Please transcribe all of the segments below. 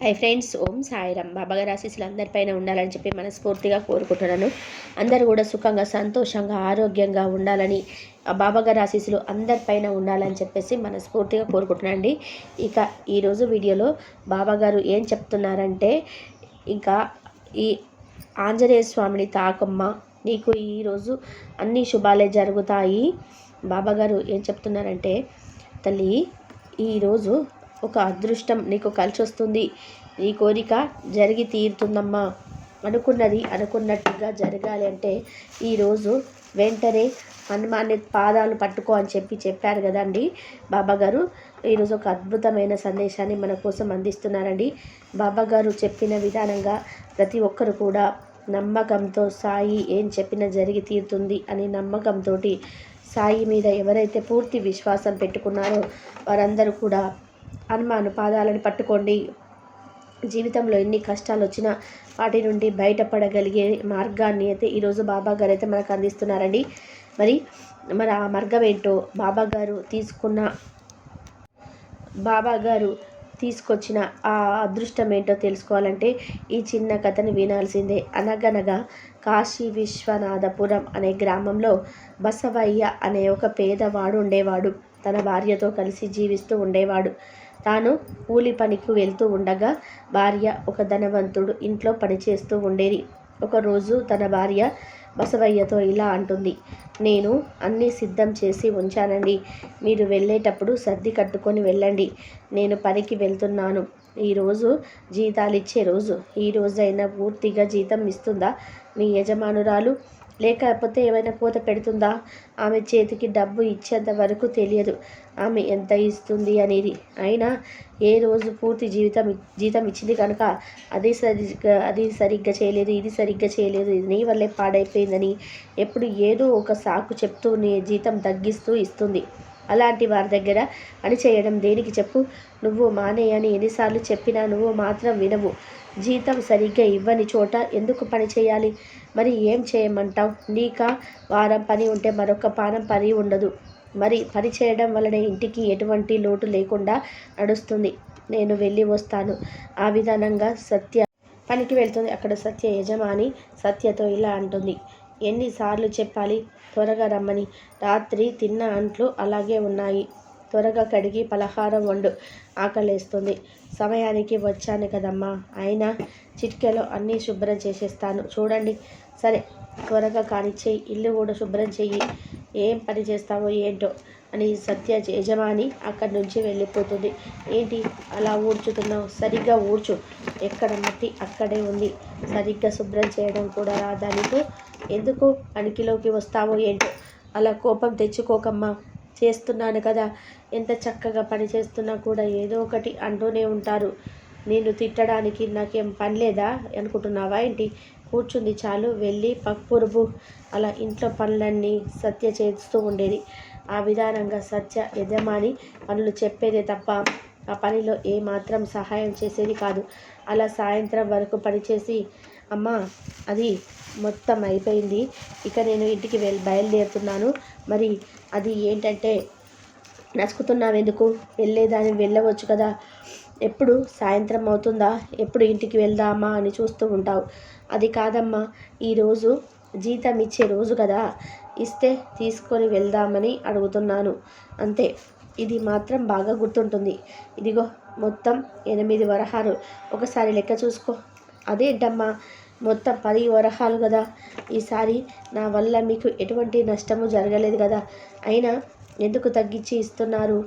Hi friends ఓం సాయిరామ్. బాబాగారి ఆశీస్సులు అందరిపైన ఉండాలని చెప్పి మనస్ఫూర్తిగా కోరుకుంటున్నాను. అందరూ కూడా సుఖంగా సంతోషంగా ఆరోగ్యంగా ఉండాలని బాబాగారి ఆశీస్సులు అందరిపైన ఉండాలని చెప్పేసి మనస్ఫూర్తిగా కోరుకుంటున్నానండి. ఇక ఈరోజు వీడియోలో బాబాగారు ఏం చెప్తున్నారంటే ఇంకా ఈ ఆంజనేయ స్వామిని తాకమ్మ నీకు ఈరోజు అన్ని శుభాలే జరుగుతాయి. బాబాగారు ఏం చెప్తున్నారంటే తల్లి ఈరోజు ఒక అదృష్టం నీకు కలిసి వస్తుంది నీ కోరిక జరిగి తీరుతుందమ్మా. అనుకున్నది అనుకున్నట్టుగా జరగాలి అంటే ఈరోజు వెంటనే హనుమాన్ని పాదాలు పట్టుకో అని చెప్పి చెప్పారు కదండి బాబాగారు. ఈరోజు ఒక అద్భుతమైన సందేశాన్ని మన కోసం అందిస్తున్నారండి. బాబాగారు చెప్పిన విధానంగా ప్రతి ఒక్కరు కూడా నమ్మకంతో సాయి ఏం చెప్పినా జరిగి తీరుతుంది అని నమ్మకంతో సాయి మీద ఎవరైతే పూర్తి విశ్వాసం పెట్టుకున్నారో వారందరూ కూడా హనుమాను పాదాలను పట్టుకోండి. జీవితంలో ఎన్ని కష్టాలు వచ్చినా వాటి నుండి బయటపడగలిగే మార్గాన్ని అయితే ఈరోజు బాబా గారు అయితే మనకు అందిస్తున్నారండి. మరి మరి ఆ మార్గం ఏంటో బాబా గారు తీసుకున్న బాబా గారు తీసుకొచ్చిన ఆ అదృష్టం ఏంటో తెలుసుకోవాలంటే ఈ చిన్న కథని వినాల్సిందే. అనగనగా కాశీ విశ్వనాథపురం అనే గ్రామంలో బసవయ్య అనే ఒక పేదవాడు ఉండేవాడు. తన భార్యతో కలిసి జీవిస్తూ ఉండేవాడు. తాను కూలి పనికి వెళ్తూ ఉండగా భార్య ఒక ధనవంతుడు ఇంట్లో పనిచేస్తూ ఉండేది. ఒకరోజు తన భార్య బసవయ్యతో ఇలా అంటుంది నేను అన్నీ సిద్ధం చేసి ఉంచానండి. మీరు వెళ్ళేటప్పుడు సర్ది కట్టుకొని వెళ్ళండి. నేను పనికి వెళ్తున్నాను. ఈరోజు జీతాలు ఇచ్చే రోజు. ఈ రోజైనా పూర్తిగా జీతం ఇస్తుందా? మీ యజమానురాలు లేకపోతే ఏమైనా కోత పెడుతుందా? ఆమె చేతికి డబ్బు ఇచ్చేంత వరకు తెలియదు. ఆమె ఎంత ఇస్తుంది అనేది. అయినా ఏ రోజు పూర్తి జీవితం జీతం ఇచ్చింది కనుక అది సరిగ్గా అది సరిగ్గా చేయలేదు ఇది సరిగ్గా చేయలేదు ఇది నీ వల్లే పాడైపోయిందని ఎప్పుడు ఏదో ఒక సాకు చెప్తూ నీ జీతం తగ్గిస్తూ ఇస్తుంది. అలాంటి వారి దగ్గర పని చేయడం దేనికి చెప్పు? నువ్వు మానేయని ఎన్నిసార్లు చెప్పినా నువ్వు మాత్రం వినవు. జీతం సరిగ్గా ఇవ్వని చోట ఎందుకు పని చేయాలి? మరి ఏం చేయమంటావు? నీక వారం పని ఉంటే మరొక పానం పని ఉండదు. మరి పని చేయడం వలన ఇంటికి ఎటువంటి లోటు లేకుండా నడుస్తుంది. నేను వెళ్ళి వస్తాను. ఆ విధానంగా సత్య పనికి వెళ్తుంది. అక్కడ సత్య యజమాని సత్యతో ఇలా అంటుంది. ఎన్నిసార్లు చెప్పాలి? త్వరగా రమ్మని. రాత్రి తిన్న అంట్లు అలాగే ఉన్నాయి. త్వరగా కడిగి పలహారం వండు. ఆకలేస్తుంది. సమయానికి వచ్చాను కదమ్మా. అయినా చిట్కెలో అన్నీ శుభ్రం చేసేస్తాను. చూడండి. సరే త్వరగా కానిచ్చేయి ఇల్లు కూడా శుభ్రం చెయ్యి. ఏం పని చేస్తావో ఏంటో అని సత్య యజమాని అక్కడి నుంచి వెళ్ళిపోతుంది. ఏంటి? అలా ఊడ్చుతున్నావు? సరిగ్గా ఊడ్చు. ఎక్కడ మట్టి? అక్కడే ఉంది. సరిగ్గా శుభ్రం చేయడం కూడా రాదానికి ఎందుకు పనికిలోకి వస్తావో ఏంటో? అలా కోపం తెచ్చుకోకమ్మా. చేస్తున్నాను కదా. ఎంత చక్కగా పని చేస్తున్నా కూడా ఏదో ఒకటి అంటూనే ఉంటారు. నేను తిట్టడానికి నాకేం పని లేదా? అనుకుంటున్నావా ఏంటి? కూర్చుంది చాలు. వెళ్ళి పక్పురుబు అలా ఇంట్లో పనులన్నీ సత్య చేస్తూ ఉండేది. ఆ విధానంగా సత్య యజమాని పనులు చెప్పేదే తప్ప ఆ పనిలో ఏమాత్రం సహాయం చేసేది కాదు. అలా సాయంత్రం వరకు పనిచేసి అమ్మ అది మొత్తం అయిపోయింది. ఇక నేను ఇంటికి వెళ్ళి బయలుదేరుతున్నాను. మరి అది ఏంటంటే నసుకుతున్నావెందుకు? వెళ్ళేదాన్ని వెళ్ళవచ్చు కదా. ఎప్పుడు? సాయంత్రం అవుతుందా? ఎప్పుడు ఇంటికి వెళ్దామా అని చూస్తూ ఉంటావు. అది కాదమ్మా ఈరోజు జీతం ఇచ్చే రోజు కదా. ఇస్తే తీసుకొని వెళ్దామని అడుగుతున్నాను. అంతే. ఇది మాత్రం బాగా గుర్తుంటుంది. ఇదిగో మొత్తం ఎనిమిది వరహాలు. ఒకసారి లెక్క చూసుకో. అదేంటమ్మా? మొత్తం పది వరహాలు కదా ఈసారి నా వల్ల మీకు ఎటువంటి నష్టము జరగలేదు కదా అయినా ఎందుకు తగ్గించి ఇస్తున్నారు?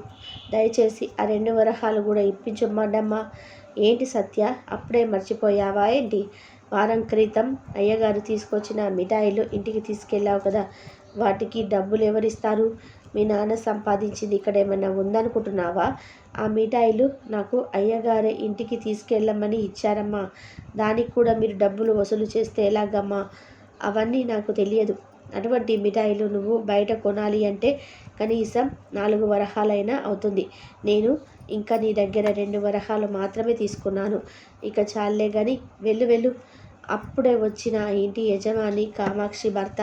దయచేసి ఆ రెండు వరహాలు కూడా ఇప్పించమ్మాడమ్మా. ఏంటి సత్య? అప్పుడే మర్చిపోయావా ఏంటి? వారం క్రితం అయ్యగారు తీసుకొచ్చిన మిఠాయిలు ఇంటికి తీసుకెళ్ళావు కదా వాటికి డబ్బులు ఎవరిస్తారు? మీ నాన్న సంపాదించింది ఇక్కడ ఏమైనా ఉందనుకుంటున్నావా? ఆ మిఠాయిలు నాకు అయ్యగారే ఇంటికి తీసుకెళ్ళమని ఇచ్చారమ్మా. దానికి కూడా మీరు డబ్బులు వసూలు చేస్తే ఎలాగమ్మా? అవన్నీ నాకు తెలియదు. అటువంటి మిఠాయిలు నువ్వు బయట కొనాలి అంటే కనీసం నాలుగు వరహాలైనా అవుతుంది. నేను ఇంకా నీ దగ్గర రెండు వరహాలు మాత్రమే తీసుకున్నాను. ఇక చాలే కానీ వెళ్ళు వెళ్ళు. అప్పుడే వచ్చిన ఇంటి యజమాని కామాక్షి భర్త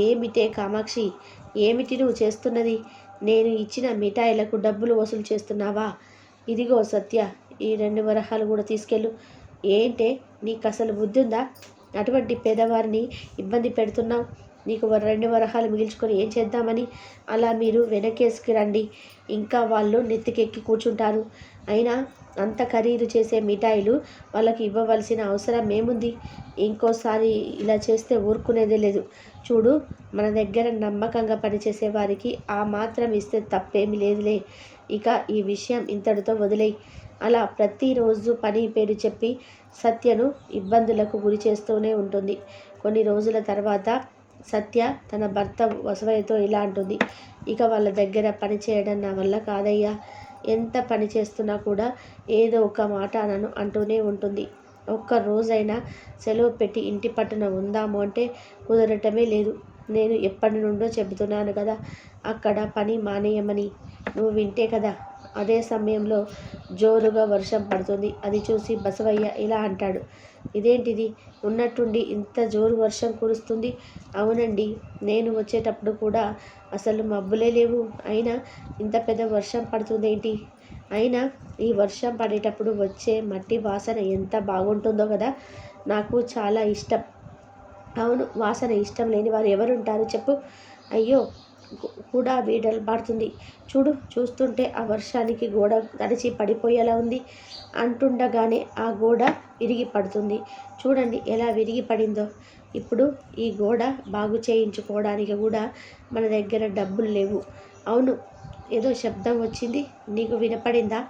ఏమిటే కామాక్షి? ఏమిటి నువ్వు చేస్తున్నది? నేను ఇచ్చిన మిఠాయిలకు డబ్బులు వసూలు చేస్తున్నావా? ఇదిగో సత్య ఈ రెండు వరహాలు కూడా తీసుకెళ్ళు. ఏంటే నీకు అసలు బుద్ధి ఉందా అటువంటి పేదవారిని ఇబ్బంది పెడుతున్నావు. నీకు వ- రెండు వరహాలు మిగిల్చుకొని ఏం చేద్దామని? అలా మీరు వెనకేసుకు రండి. ఇంకా వాళ్ళు నెత్తికెక్కి కూర్చుంటారు. అయినా అంత ఖరీదు చేసే మిఠాయిలు వాళ్ళకి ఇవ్వవలసిన అవసరం ఏముంది? ఇంకోసారి ఇలా చేస్తే ఊరుకునేదే లేదు. చూడు మన దగ్గర నమ్మకంగా పనిచేసే వారికి ఆ మాత్రం ఇస్తే తప్పేమీ లేదులే. ఇక ఈ విషయం ఇంతటితో వదిలేయి. అలా ప్రతిరోజు పని పేరు చెప్పి సత్యను ఇబ్బందులకు గురి చేస్తూనే ఉంటుంది. కొన్ని రోజుల తర్వాత సత్య తన భర్త వసవయ్యతో ఇలా అంటుంది. ఇక వాళ్ళ దగ్గర పని చేయడం నా వల్ల కాదయ్యా. ఎంత పని చేస్తున్నా కూడా ఏదో ఒక మాట నన్ను అంటూనే ఉంటుంది. ఒక్క రోజైనా సెలవు పెట్టి ఇంటి పట్టున ఉందాము అంటే కుదరటమే లేదు. నేను ఎప్పటి నుండో చెబుతున్నాను కదా అక్కడ పని మానేయమని. నువ్వు వింటే కదా అదే సమయంలో జోరుగా వర్షం పడుతుంది. అది చూసి బసవయ్య ఇలా అంటాడు. ఇదేంటిది? ఉన్నట్టుండి ఇంత జోరు వర్షం కురుస్తుంది? అవునండి నేను వచ్చేటప్పుడు కూడా అసలు మబ్బులే లేవు. అయినా ఇంత పెద్ద వర్షం పడుతుందేంటి? అయినా ఈ వర్షం పడేటప్పుడు వచ్చే మట్టి వాసన ఎంత బాగుంటుందో కదా నాకు చాలా ఇష్టం. అవును వాసన ఇష్టం లేని వారు ఎవరుంటారు చెప్పు? అయ్యో కూడా వీడలు పడుతుంది చూడు చూస్తుంటే ఆ వర్షానికి గోడ తడిచి పడిపోయేలా ఉంది అంటుండగానే ఆ గోడ విరిగి పడుతుంది. చూడండి ఎలా విరిగి పడిందో. ఇప్పుడు ఈ గోడ బాగు చేయించుకోవడానికి కూడా మన దగ్గర డబ్బులు లేవు. అవును ఏదో శబ్దం వచ్చింది. నీకు వినపడిందా?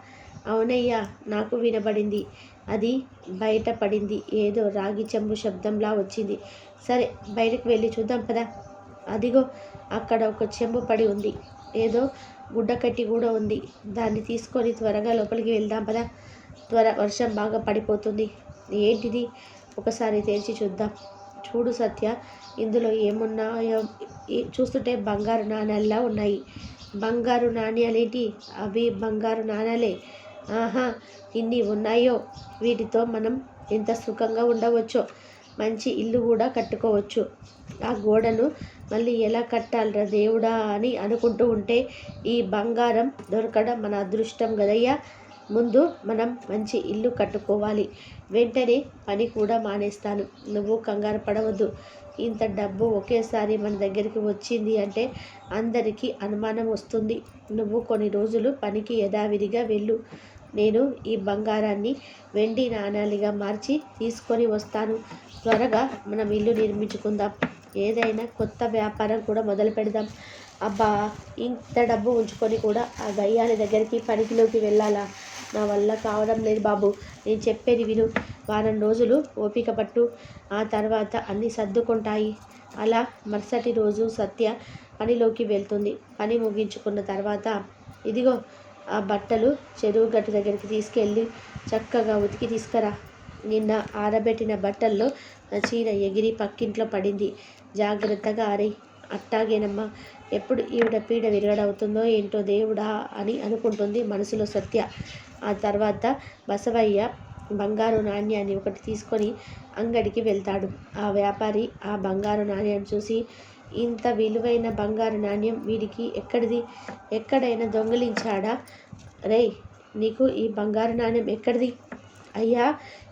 అవునయ్యా నాకు వినబడింది అది బయట పడింది. ఏదో రాగి చెంబు శబ్దంలా వచ్చింది. సరే బయటకు వెళ్ళి చూద్దాం పదా. అదిగో అక్కడ ఒక చెంబు పడి ఉంది. ఏదో గుడ్డ కట్టి కూడా ఉంది. దాన్ని తీసుకొని త్వరగా లోపలికి వెళ్దాం పదా. త్వర వర్షం బాగా పడిపోతుంది. ఏంటిది? ఒకసారి తెరిచి చూద్దాం. చూడు సత్య ఇందులో ఏమున్నాయో? ఈ- చూస్తుంటే బంగారు నాణ్యాల్లా ఉన్నాయి. బంగారు నాణ్యాలేంటి? అవి బంగారు నాణ్యాలే ఆహా ఇన్ని ఉన్నాయో? వీటితో మనం ఎంత సుఖంగా ఉండవచ్చో? మంచి ఇల్లు కూడా కట్టుకోవచ్చు. ఆ గోడను మళ్ళీ ఎలా కట్టాలిరా దేవుడా అని అనుకుంటూ ఉంటే ఈ బంగారం దొరకడం మన అదృష్టం కదయ్యా. ముందు మనం మంచి ఇల్లు కట్టుకోవాలి. వెంటనే పని కూడా మానేస్తాను. నువ్వు కంగారు పడవద్దు. ఇంత డబ్బు ఒకేసారి మన దగ్గరికి వచ్చింది అంటే అందరికీ అనుమానం వస్తుంది. నువ్వు కొన్ని రోజులు పనికి యథావిధిగా వెళ్ళు. నేను ఈ బంగారాన్ని వెండి నాణాలుగా మార్చి తీసుకొని వస్తాను. త్వరగా మనం ఇల్లు నిర్మించుకుందాం. ఏదైనా కొత్త వ్యాపారం కూడా మొదలు పెడదాం. అబ్బా ఇంత డబ్బు ఉంచుకొని కూడా ఆ గయ్యాని దగ్గరికి పనికిలోకి వెళ్ళాలా? నా వల్ల కావడం లేదు బాబు. నేను చెప్పేది విను. వారం రోజులు ఓపిక పట్టు. ఆ తర్వాత అన్నీ సర్దుకుంటాయి. అలా మరుసటి రోజు సత్య పనిలోకి వెళ్తుంది. పని ముగించుకున్న తర్వాత ఇదిగో ఆ బట్టలు చెరువు గట్టు దగ్గరికి తీసుకెళ్ళి చక్కగా ఉతికి తీసుకురా. నిన్న ఆరబెట్టిన బట్టల్లో చీర ఎగిరి పక్కింట్లో పడింది. జాగ్రత్తగా అరే అట్టాగేనమ్మా. ఎప్పుడు ఈవిడ పీడ విరగడవుతుందో ఏంటో దేవుడా అని అనుకుంటుంది మనసులో సత్య. ఆ తర్వాత బసవయ్య బంగారు నాణ్యాన్ని ఒకటి తీసుకొని అంగడికి వెళ్తాడు. ఆ వ్యాపారి ఆ బంగారు నాణ్యం చూసి ఇంత విలువైన బంగారు నాణ్యం వీడికి ఎక్కడిది? ఎక్కడైనా దొంగిలించాడా? రే నీకు ఈ బంగారు నాణ్యం ఎక్కడిది? అయ్యా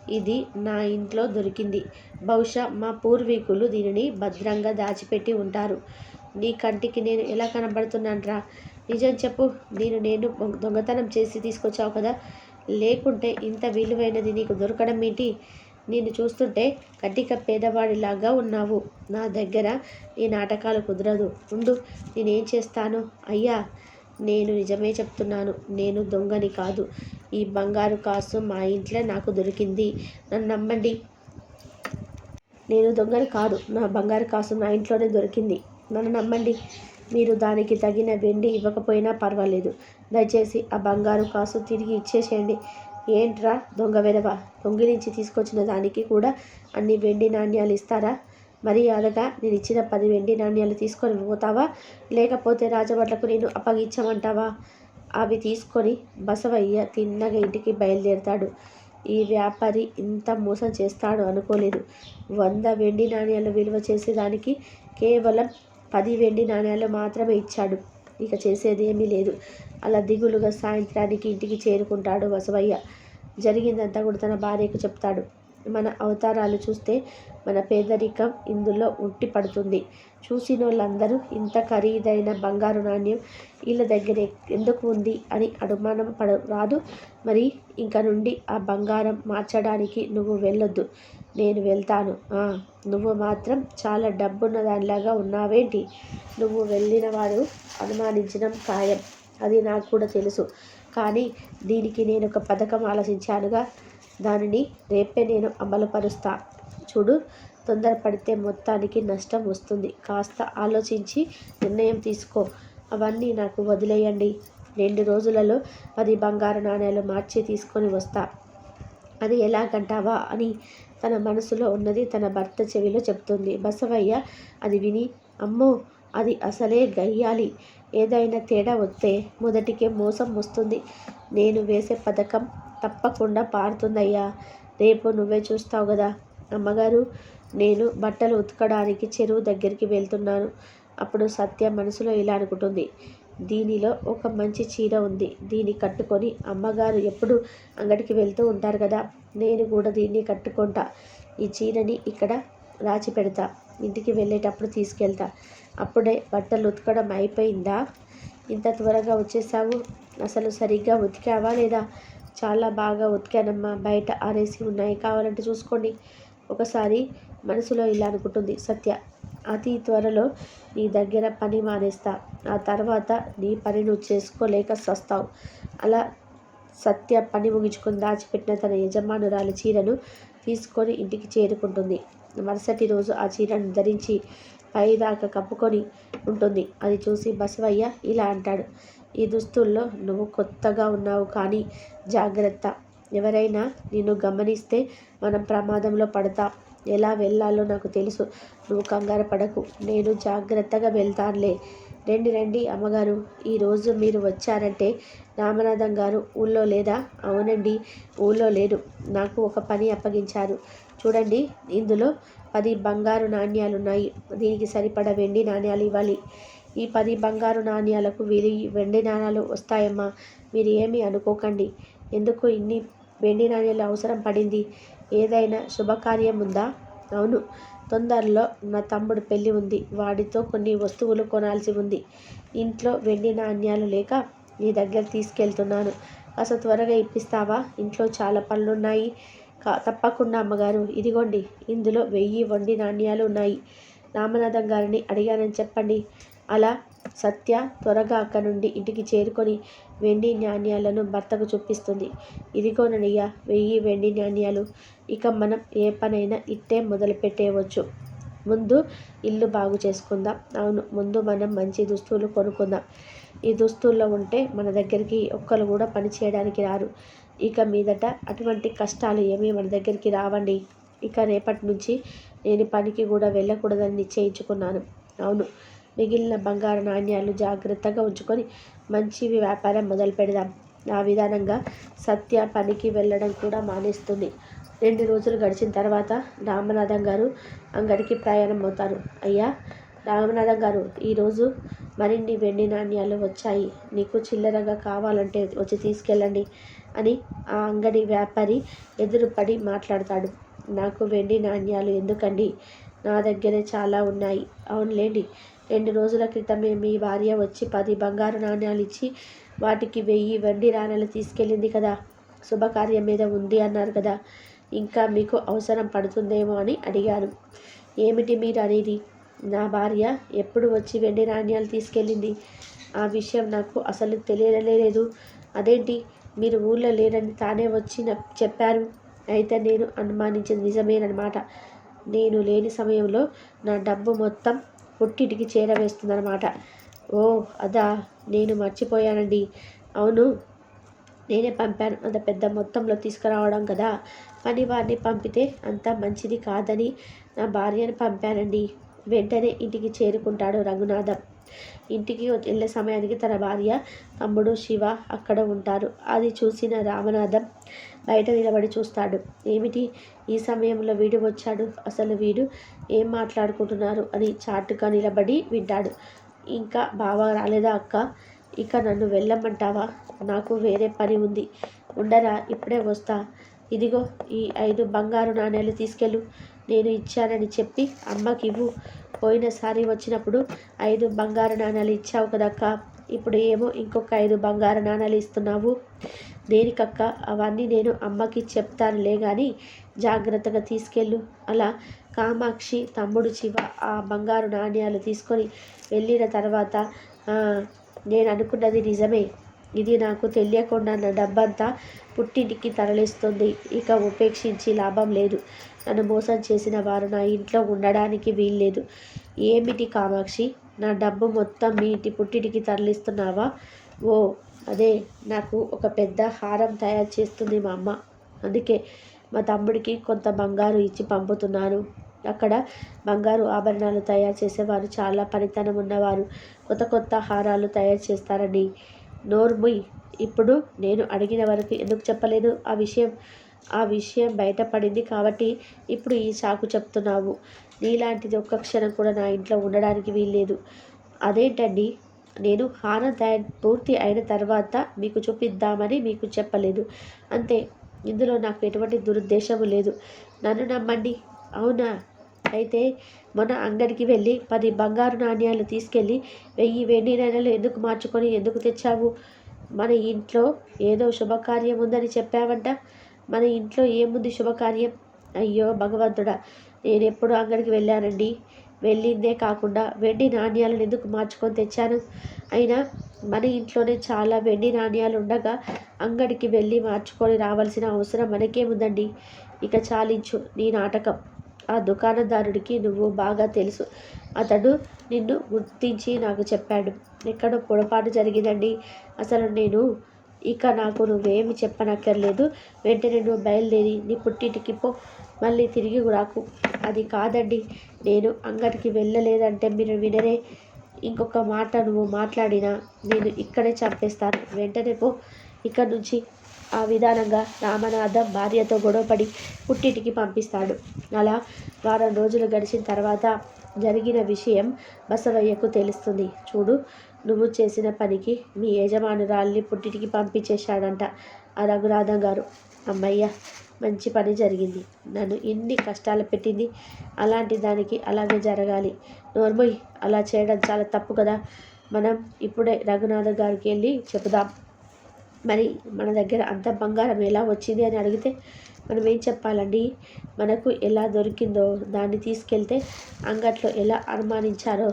ఇది నా ఇంట్లో దొరికింది. బహుశా మా పూర్వీకులు దీనిని భద్రంగా దాచిపెట్టి ఉంటారు. నీ కంటికి నేను ఎలా కనబడుతున్నానరా? నిజం చెప్పు. నేను నేను దొంగతనం చేసి తీసుకొచ్చావు కదా? లేకుంటే ఇంత విలువైనది నీకు దొరకడం ఏంటి? నేను చూస్తుంటే కటిక పేదవాడిలాగా ఉన్నావు. నా దగ్గర ఈ నాటకాలు కుదరదు. ఉండు నేనేం చేస్తాను? అయ్యా నేను నిజమే చెప్తున్నాను నేను దొంగని కాదు. ఈ బంగారు కాసు మా ఇంట్లో నాకు దొరికింది. నన్ను నమ్మండి. నేను దొంగని కాదు నా బంగారు కాసు నా ఇంట్లోనే దొరికింది. నన్ను నమ్మండి. మీరు దానికి తగిన వెండి ఇవ్వకపోయినా పర్వాలేదు. దయచేసి ఆ బంగారు కాసు తిరిగి ఇచ్చేసేయండి. ఏంట్రా దొంగ వెధవ? దొంగిలించి తీసుకొచ్చిన దానికి కూడా అన్ని వెండి నాణ్యాలు ఇస్తారా? మర్యాదగా నేను ఇచ్చిన పది వెండి నాణ్యాలు తీసుకొని పోతావా? లేకపోతే రాజభట్లకు నేను అప్పగించమంటావా? అవి తీసుకొని బసవయ్య తిన్నగా ఇంటికి బయలుదేరతాడు. ఈ వ్యాపారి ఇంత మోసం చేస్తాడు అనుకోలేదు. వంద వెండి నాణ్యాలు విలువ చేసేదానికి కేవలం పది వెండి నాణ్యాలు మాత్రమే ఇచ్చాడు. ఇక చేసేది ఏమీ లేదు. అలా దిగులుగా సాయంత్రానికి ఇంటికి చేరుకుంటాడు బసవయ్య. జరిగిందంతా కూడా తన భార్యకు చెప్తాడు. మన అవతారాలు చూస్తే మన పేదరికం ఇందులో ఉట్టి పడుతుంది. చూసిన వాళ్ళందరూ ఇంత ఖరీదైన బంగారు నాణ్యం వీళ్ళ దగ్గర ఎందుకు ఉంది అని అనుమానం పడ రాదు మరి ఇంక నుండి ఆ బంగారం మార్చడానికి నువ్వు వెళ్ళొద్దు. నేను వెళ్తాను. నువ్వు మాత్రం చాలా డబ్బున్న దానిలాగా ఉన్నావేంటి? నువ్వు వెళ్ళిన వాడు అనుమానించడం ఖాయం. అది నాకు కూడా తెలుసు. కానీ దీనికి నేను ఒక పథకం ఆలోచించానుగా. దానిని రేపే నేను అమలుపరుస్తా. చూడు తొందరపడితే మొత్తానికి నష్టం వస్తుంది. కాస్త ఆలోచించి నిర్ణయం తీసుకో. అవన్నీ నాకు వదిలేయండి. రెండు రోజులలో పది బంగారు నాణ్యాలు మార్చి తీసుకొని వస్తా. అది ఎలాగంటావా అని తన మనసులో ఉన్నది తన భర్త చెవిలో చెప్తుంది బసవయ్య అది విని అమ్మో అది అసలే గయ్యాలి. ఏదైనా తేడా వస్తే మొదటికే మోసం వస్తుంది. నేను వేసే పథకం తప్పకుండా పారుతుందయ్యా. రేపు నువ్వే చూస్తావు కదా అమ్మగారు నేను బట్టలు ఉతకడానికి చెరువు దగ్గరికి వెళ్తున్నాను. అప్పుడు సత్య మనసులో ఇలా అనుకుంటుంది. దీనిలో ఒక మంచి చీర ఉంది. దీన్ని కట్టుకొని అమ్మగారు ఎప్పుడు అంగడికి వెళ్తూ ఉంటారు కదా నేను కూడా దీన్ని కట్టుకుంటా. ఈ చీరని ఇక్కడ రాచి పెడతా. ఇంటికి వెళ్ళేటప్పుడు తీసుకెళ్తా. అప్పుడే బట్టలు ఉతకడం అయిపోయిందా? ఇంత త్వరగా వచ్చేసావు? అసలు సరిగ్గా ఉతికావా లేదా? చాలా బాగా ఉతికానమ్మా బయట ఆరేసి ఉన్నాయి కావాలంటే చూసుకోండి. ఒకసారి మనసులో ఇలా అనుకుంటుంది సత్య అతి త్వరలో నీ దగ్గర పని మానేస్తా ఆ తర్వాత నీ పని నువ్వు చేసుకోలేక సస్తావు. అలా సత్య పని ముగించుకొని దాచిపెట్టిన తన యజమానురాలి చీరను తీసుకొని ఇంటికి చేరుకుంటుంది. మరుసటి రోజు ఆ చీరను ధరించి పైదాకా కప్పుకొని ఉంటుంది. అది చూసి బసవయ్య ఇలా అంటాడు ఈ దుస్తుల్లో నువ్వు కొత్తగా ఉన్నావు కానీ జాగ్రత్త. ఎవరైనా నిన్ను గమనిస్తే మనం ప్రమాదంలో పడతాం. ఎలా వెళ్ళాలో నాకు తెలుసు. నువ్వు కంగారు పడకు. నేను జాగ్రత్తగా వెళ్తానులే. రండి రండి అమ్మగారు. ఈరోజు మీరు వచ్చారంటే రామనాథం గారు ఊళ్ళో లేదా? అవునండి ఊళ్ళో లేరు. నాకు ఒక పని అప్పగించారు. చూడండి ఇందులో పది బంగారు నాణ్యాలు ఉన్నాయి దీనికి సరిపడ వెండి నాణ్యాలు ఇవ్వాలి. ఈ పది బంగారు నాణ్యాలకు వెయ్యి వెండి నాణ్యాలు వస్తాయమ్మా. మీరు ఏమీ అనుకోకండి. ఎందుకు ఇన్ని వెండి నాణ్యాలు అవసరం పడింది? ఏదైనా శుభకార్యం ఉందా? అవును. తొందరలో నా తమ్ముడు పెళ్ళి ఉంది. వాడితో కొన్ని వస్తువులు కొనాల్సి ఉంది. ఇంట్లో వెండి నాణ్యాలు లేక నీ దగ్గర తీసుకెళ్తున్నాను. కాస్త త్వరగా ఇప్పిస్తావా? ఇంట్లో చాలా పనులున్నాయి. కా తప్పకుండా అమ్మగారు. ఇదిగోండి. ఇందులో వెయ్యి వండి నాణ్యాలు ఉన్నాయి. రామనాథం గారిని అడిగానని చెప్పండి. అలా సత్య త్వరగా అక్కడి నుండి ఇంటికి చేరుకొని వెండి నాణ్యాలను భర్తకు చూపిస్తుంది. ఇదిగోనయ్య వెయ్యి వెండి నాణ్యాలు ఇక మనం ఏ పనైనా ఇట్టే మొదలు పెట్టేయవచ్చు ముందు ఇల్లు బాగు చేసుకుందాం. అవును ముందు మనం మంచి దుస్తులు కొనుక్కుందాం. ఈ దుస్తుల్లో ఉంటే మన దగ్గరికి ఒక్కరు కూడా పని చేయడానికి రారు. ఇక మీదట అటువంటి కష్టాలు ఏమీ మన దగ్గరికి రావండి. ఇక రేపటి నుంచి నేను పనికి కూడా వెళ్ళకూడదని నిశ్చయించుకున్నాను. అవును మిగిలిన బంగారు నాణ్యాలు జాగ్రత్తగా ఉంచుకొని మంచి వ్యాపారం మొదలు పెడదాం. ఆ విధానంగా సత్య పనికి వెళ్ళడం కూడా మానేస్తుంది. రెండు రోజులు గడిచిన తర్వాత రామనాథం గారు అంగడికి ప్రయాణం అవుతారు. అయ్యా రామనాథం గారు ఈరోజు మరిన్ని వెండి నాణ్యాలు వచ్చాయి. నీకు చిల్లరగా కావాలంటే వచ్చి తీసుకెళ్ళండి అని ఆ అంగడి వ్యాపారి ఎదురుపడి మాట్లాడతాడు. నాకు వెండి నాణ్యాలు ఎందుకండి? నా దగ్గరే చాలా ఉన్నాయి. అవునులేండి. రెండు రోజుల క్రితమే మీ భార్య వచ్చి పది బంగారు నాణ్యాలు ఇచ్చి వాటికి వెయ్యి వెండి నాణ్యాలు తీసుకెళ్ళింది కదా. శుభకార్యం మీద ఉంది అన్నారు కదా. ఇంకా మీకు అవసరం పడుతుందేమో అని అడిగాను. ఏమిటి మీరు అనేది? నా భార్య ఎప్పుడు వచ్చి వెండి నాణ్యాలు తీసుకెళ్ళింది? ఆ విషయం నాకు అసలు తెలియలేదు అదేంటి? మీరు ఊళ్ళో లేరని తానే వచ్చి చెప్పారు. అయితే నేను అనుమానించింది నిజమేనమాట నేను లేని సమయంలో నా డబ్బు మొత్తం పుట్టింటికి చేరవేస్తుందన్నమాట ఓ అదా నేను మర్చిపోయానండి. అవును నేనే పంపాను. అంత పెద్ద మొత్తంలో తీసుకురావడం కదా. పని వారిని పంపితే అంత మంచిది కాదని నా భార్యను పంపానండి. వెంటనే ఇంటికి చేరుకుంటాడు రఘునాథం ఇంటికి వెళ్ళే సమయానికి తన భార్య తమ్ముడు శివ అక్కడ ఉంటారు. అది చూసిన రామనాథం బయట నిలబడి చూస్తాడు. ఏమిటి? ఈ సమయంలో వీడు వచ్చాడు. అసలు వీడు ఏం మాట్లాడుకుంటున్నారు? అని చాటుగా నిలబడి వింటాడు. ఇంకా బావ రాలేదా అక్క? ఇక నన్ను వెళ్ళమంటావా? నాకు వేరే పని ఉంది. ఉండరా? ఇప్పుడే వస్తా. ఇదిగో ఈ ఐదు బంగారు నాణేలు తీసుకెళ్ళు. నేను ఇచ్చానని చెప్పి అమ్మకి ఇవ్వు పోయినసారి వచ్చినప్పుడు ఐదు బంగారు నాణాలు ఇచ్చావు కదక్క. ఇప్పుడు ఏమో ఇంకొక ఐదు బంగారు నాణాలు ఇస్తున్నావు. దేనికక్క? అవన్నీ నేను అమ్మకి చెప్తానులే కానీ జాగ్రత్తగా తీసుకెళ్ళు. అలా కామాక్షి తమ్ముడు శివ ఆ బంగారు నాణ్యాలు తీసుకొని వెళ్ళిన తర్వాత నేను అనుకున్నది నిజమే. ఇది నాకు తెలియకుండా నా డబ్బంతా పుట్టింటికి తరలిస్తుంది. ఇక ఉపేక్షించి లాభం లేదు. నన్ను మోసం చేసిన వారు నా ఇంట్లో ఉండడానికి వీల్లేదు. ఏమిటి కామాక్షి? నా డబ్బు మొత్తం మీ ఇంటి పుట్టింటికి తరలిస్తున్నావా? ఓ అదే. నాకు ఒక పెద్ద హారం తయారు చేస్తుంది మా అమ్మ. అందుకే మా తమ్ముడికి కొంత బంగారు ఇచ్చి పంపుతున్నాను. అక్కడ బంగారు ఆభరణాలు తయారు చేసేవారు. చాలా పనితనం ఉన్నవారు. కొత్త కొత్త హారాలు తయారు చేస్తారని నోర్ముయ్ ఇప్పుడు నేను అడిగిన వరకు ఎందుకు చెప్పలేదు? ఆ విషయం ఆ విషయం బయటపడింది కాబట్టి ఇప్పుడు ఈ సాకు చెప్తున్నావు. నీలాంటిది ఒక్క క్షణం కూడా నా ఇంట్లో ఉండడానికి వీల్లేదు. అదేంటండి? నేను హారం పూర్తి అయిన తర్వాత మీకు చూపిద్దామని మీకు చెప్పలేదు. అంతే. ఇందులో నాకు ఎటువంటి దురుద్దేశము లేదు. నన్ను నమ్మండి. అవునా? అయితే మొన్న అంగడికి వెళ్ళి పది బంగారు నాణ్యాలు తీసుకెళ్ళి వెయ్యి వెండి నాణ్యాలు ఎందుకు మార్చుకొని ఎందుకు తెచ్చావు? మన ఇంట్లో ఏదో శుభకార్యం ఉందని చెప్పావంట. మన ఇంట్లో ఏముంది శుభకార్యం? అయ్యో భగవంతుడా నేను ఎప్పుడు అంగడికి వెళ్ళానండి. వెళ్ళిందే కాకుండా వెండి నాణ్యాలను ఎందుకు మార్చుకొని తెచ్చాను? అయినా మన ఇంట్లోనే చాలా వెండి నాణ్యాలు ఉండగా అంగడికి వెళ్ళి మార్చుకొని రావాల్సిన అవసరం మనకేముందండి? ఇక చాలించు నీ నాటకం. ఆ దుకాణదారుడికి నువ్వు బాగా తెలుసు. అతడు నిన్ను గుర్తించి నాకు చెప్పాడు. ఎక్కడో పొరపాటు జరిగిందండి. అసలు నేను ఇక నాకు నువ్వేమి చెప్పనక్కర్లేదు. వెంటనే నువ్వు బయలుదేరి నీ పుట్టింటికి పో. మళ్ళీ తిరిగి రాకు. అది కాదండి. నేను అంగడికి వెళ్ళలేదంటే మీరు వినరే. ఇంకొక మాట నువ్వు మాట్లాడినా నేను ఇక్కడే చంపేస్తాను. వెంటనే పో. ఇక్కడ నుంచి ఆ విధానంగా రామనాథం భార్యతో గొడవపడి పుట్టింటికి పంపిస్తాడు. అలా వారం రోజులు గడిచిన తర్వాత జరిగిన విషయం బసవయ్యకు తెలుస్తుంది. చూడు నువ్వు చేసిన పనికి మీ యజమానురాల్ని పుట్టింటికి పంపించేశాడంట ఆ రఘునాథం గారు. అమ్మయ్య మంచి పని జరిగింది. నన్ను ఇన్ని కష్టాలు పెట్టింది. అలాంటి దానికి అలాగే జరగాలి. నోర్మోయ్ అలా చేయడం చాలా తప్పు కదా. మనం ఇప్పుడే రఘునాథ గారికి వెళ్ళి చెబుదాం. మరి మన దగ్గర అంత బంగారం ఎలా వచ్చింది అని అడిగితే మనం ఏం చెప్పాలండి? మనకు ఎలా దొరికిందో దాన్ని తీసుకెళ్తే అంగట్లో ఎలా అనుమానించారో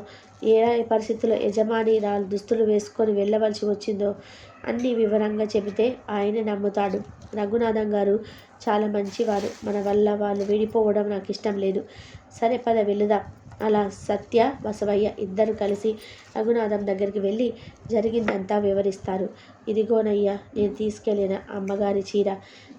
ఏ పరిస్థితుల్లో యజమాని దుస్తులు వేసుకొని వెళ్ళవలసి వచ్చిందో అన్ని వివరంగా చెబితే ఆయన నమ్ముతాడు. రఘునాథం గారు చాలా మంచివారు. మన వల్ల వాళ్ళు విడిపోవడం నాకు ఇష్టం లేదు. సరే పద వెళుదాం. అలా సత్య బసవయ్య ఇద్దరు కలిసి రఘునాథం దగ్గరికి వెళ్ళి జరిగిందంతా వివరిస్తారు. ఇదిగోనయ్యా నేను తీసుకెళ్ళిన అమ్మగారి చీర.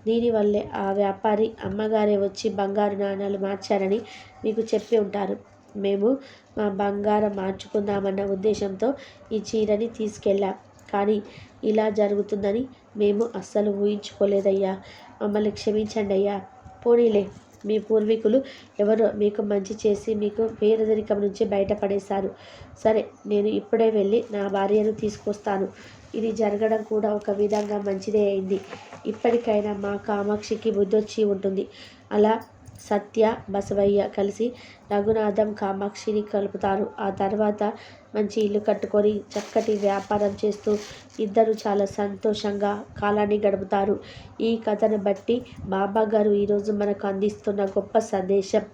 దీనివల్లే ఆ వ్యాపారి అమ్మగారే వచ్చి బంగారు నాణాలు మార్చారని మీకు చెప్పి ఉంటారు. మేము మా బంగారం మార్చుకుందామన్న ఉద్దేశంతో ఈ చీరని తీసుకెళ్ళాం. కానీ ఇలా జరుగుతుందని మేము అస్సలు ఊహించుకోలేదయ్యా. మమ్మల్ని క్షమించండి అయ్యా పోనీలే. మీ పూర్వీకులు ఎవరో మీకు మంచి చేసి మీకు పేదరికం నుంచి బయటపడేశారు. సరే నేను ఇప్పుడే వెళ్ళి నా భార్యను తీసుకొస్తాను. ఇది జరగడం కూడా ఒక విధంగా మంచిదే అయింది. ఇప్పటికైనా మా కామాక్షికి బుద్ధొచ్చి ఉంటుంది. అలా సత్య బసవయ్య కలిసి రఘునాథం కామాక్షిని కలుపుతారు. ఆ తర్వాత మంచి ఇల్లు కట్టుకొని చక్కటి వ్యాపారం చేస్తూ ఇద్దరు చాలా సంతోషంగా కాలాన్ని గడుపుతారు. ఈ కథను బట్టి బాబా గారు ఈరోజు మనకు అందిస్తున్న గొప్ప సందేశం.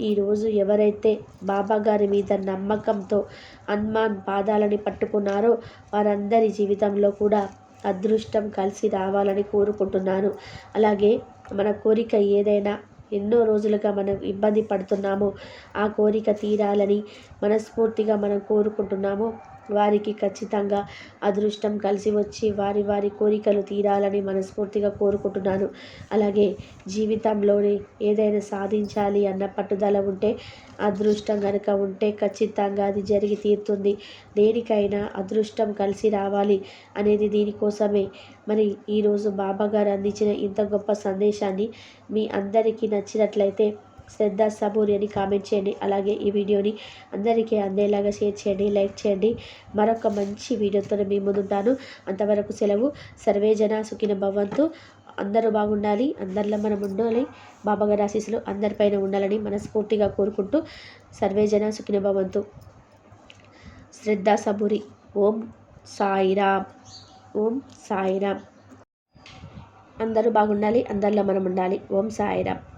ఈరోజు ఎవరైతే బాబా గారి మీద నమ్మకంతో హనుమాన్ పాదాలని పట్టుకున్నారో వారందరి జీవితంలో కూడా అదృష్టం కలిసి రావాలని కోరుకుంటున్నాను. అలాగే మన కోరిక ఏదైనా ఎన్నో రోజులుగా మనం ఇబ్బంది పడుతున్నామో. ఆ కోరిక తీరాలని మనస్ఫూర్తిగా మనం కోరుకుంటున్నాము. వారికి ఖచ్చితంగా అదృష్టం కలిసి వచ్చి వారి వారి కోరికలు తీరాలని మనస్ఫూర్తిగా కోరుకుంటున్నాను. అలాగే జీవితంలోనే ఏదైనా సాధించాలి అన్న పట్టుదల ఉంటే అదృష్టం కనుక ఉంటే ఖచ్చితంగా అది జరిగి తీరుతుంది. దేనికైనా అదృష్టం కలిసి రావాలి అనేది దీనికోసమే. మరి ఈరోజు బాబా గారు అందించిన ఇంత గొప్ప సందేశాన్ని మీ అందరికీ నచ్చినట్లయితే శ్రద్ధ సబూరి అని కామెంట్ చేయండి. అలాగే ఈ వీడియోని అందరికీ అందేలాగా షేర్ చేయండి లైక్ చేయండి. మరొక మంచి వీడియోతో మీ ముందుంటాను. అంతవరకు సెలవు. సర్వేజన సుఖిన భవంతు. అందరూ బాగుండాలి. అందరిలో మనం ఉండాలి. బాబాగారి ఆశీస్సులు అందరిపైన ఉండాలని మనస్ఫూర్తిగా కోరుకుంటూ సర్వేజన సుఖిన భవంతు. శ్రద్ధ సబూరి ఓం సాయిరామ్. ఓం సాయిరామ్. అందరూ బాగుండాలి. అందరిలో మనం ఉండాలి. ఓం సాయిరామ్.